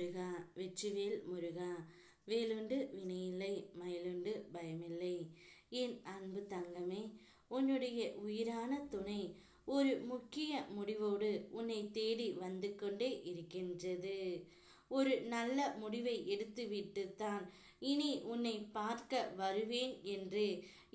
முருகா வெற்றிவேல் முருகா வேலுண்டு வினையில்லை மயிலுண்டு பயமில்லை. என் அன்பு தங்கமே உன்னுடைய உயிரான துணை ஒரு முக்கிய முடிவோடு உன்னை தேடி வந்து கொண்டே இருக்கின்றது. ஒரு நல்ல முடிவை எடுத்துவிட்டு தான் இனி உன்னை பார்க்க வருவேன் என்று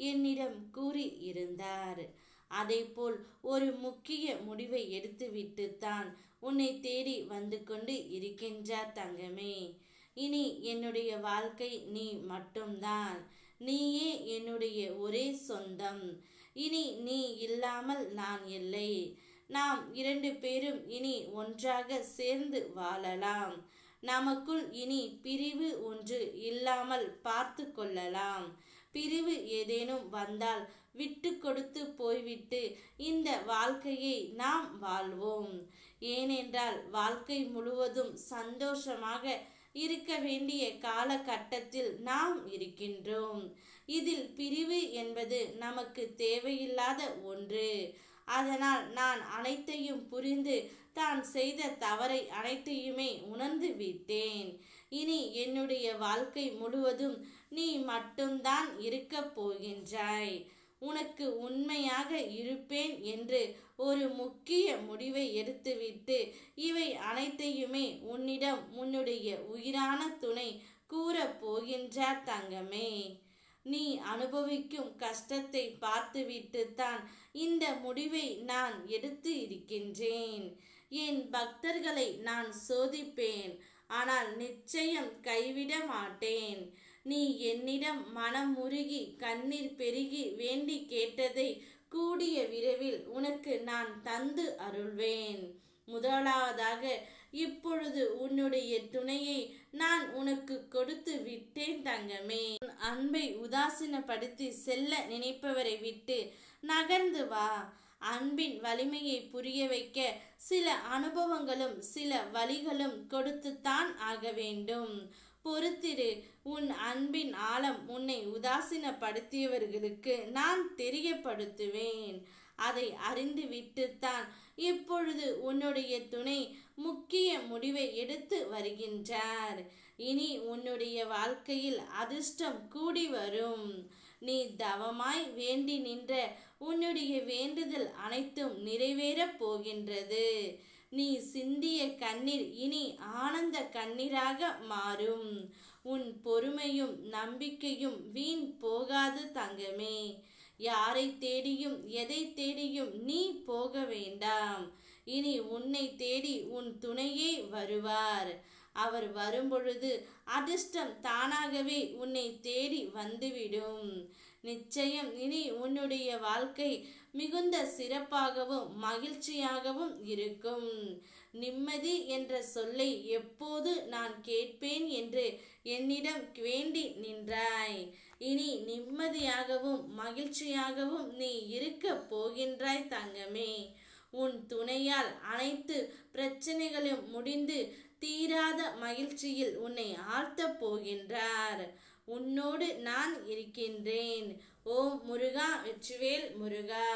என்னிடம் கூறி இருந்தார். அதேபோல் ஒரு முக்கிய முடிவை எடுத்துவிட்டு தான் உன்னை தேடி வந்து கொண்டு இருக்கின்றார் தங்கமே. இனி என்னுடைய வாழ்க்கை நீ மட்டும்தான். நீயே என்னுடைய ஒரே சொந்தம். இனி நீ இல்லாமல் நான் இல்லை. நாம் இரண்டு பேரும் இனி ஒன்றாக சேர்ந்து வாழலாம். நமக்குள் இனி பிரிவு ஒன்று இல்லாமல் பார்த்து கொள்ளலாம். பிரிவு ஏதேனும் வந்தால் விட்டு கொடுத்து போய்விட்டு இந்த வாழ்க்கையை நாம் வாழ்வோம். ஏனென்றால் வாழ்க்கை முழுவதும் சந்தோஷமாக இருக்க வேண்டிய காலகட்டத்தில் நாம் இருக்கின்றோம். இதில் பிரிவு என்பது நமக்கு தேவையில்லாத ஒன்று. அதனால் நான் அனைத்தையும் புரிந்து தான் செய்த தவறை அனைத்தையுமே உணர்ந்து விட்டேன். இனி என்னுடைய வாழ்க்கை முழுவதும் நீ மட்டும்தான் இருக்கப் போகின்றாய். உனக்கு உண்மையாக இருப்பேன் என்று ஒரு முக்கிய முடிவை எடுத்துவிட்டு இவை அனைத்தையுமே உன்னிடம் உன்னுடைய உயிரான துணை கூறப் போகின்றார் தங்கமே. நீ அனுபவிக்கும் கஷ்டத்தை பார்த்துவிட்டு தான் இந்த முடிவை நான் எடுத்து இருக்கின்றேன். என் பக்தர்களை நான் சோதிப்பேன். ஆனால் நிச்சயம் கைவிட மாட்டேன். நீ என்னிடம் மனம் முருகி கண்ணீர் பெருகி வேண்டி கேட்டதை கூடிய விரைவில் உனக்கு நான் தந்து அருள்வேன். முதலாவதாக இப்பொழுது உன்னுடைய துணையை நான் உனக்கு கொடுத்து விட்டேன் தங்கமே. உன் அன்பை உதாசீனப்படுத்தி செல்ல நினைப்பவரை விட்டு நகர்ந்து வா. அன்பின் வலிமையை புரிய வைக்க சில அனுபவங்களும் சில வழிகளும் கொடுத்துத்தான் ஆக வேண்டும். பொறுத்திரு. உன் அன்பின் ஆழம் உன்னை உதாசீனப்படுத்தியவர்களுக்கு நான் தெரியப்படுத்துவேன். அதை அறிந்துவிட்டுத்தான் இப்பொழுது உன்னுடைய துணை முக்கிய முடிவை எடுத்து வருகின்றார். இனி உன்னுடைய வாழ்க்கையில் அதிர்ஷ்டம் கூடி வரும். நீ தவமாய் வேண்டி நின்ற உன்னுடைய வேண்டுதல் அனைத்தும் நிறைவேறப் போகின்றது. நீ சிந்திய கண்ணீர் இனி ஆனந்த கண்ணீராக மாறும். உன் பொறுமையும் நம்பிக்கையும் வீண் போகாது தங்கமே. யாரை தேடியும் எதை தேடியும் நீ போக வேண்டாம். இனி உன்னை தேடி உன் துணையே வருவார். அவர் வரும்பொழுது அதிர்ஷ்டம் தானாகவே உன்னை தேடி வந்துவிடும். நிச்சயம். இனி உன்னுடைய வாழ்க்கை மிகுந்த சிறப்பாகவும் மகிழ்ச்சியாகவும் இருக்கும். நிம்மதி என்ற சொல்லை எப்போது நான் கேட்பேன் என்று என்னிடம் வேண்டி நின்றாய். இனி நிம்மதியாகவும் மகிழ்ச்சியாகவும் நீ இருக்க போகின்றாய் தங்கமே. உன் துணையால் அனைத்து பிரச்சனைகளும் முடிந்து தீராத மகிழ்ச்சியில் உன்னை ஆழ்த்தப் போகின்றார். உன்னோடு நான் இருக்கின்றேன். ஓம் முருகா வெற்றிவேல் முருகா.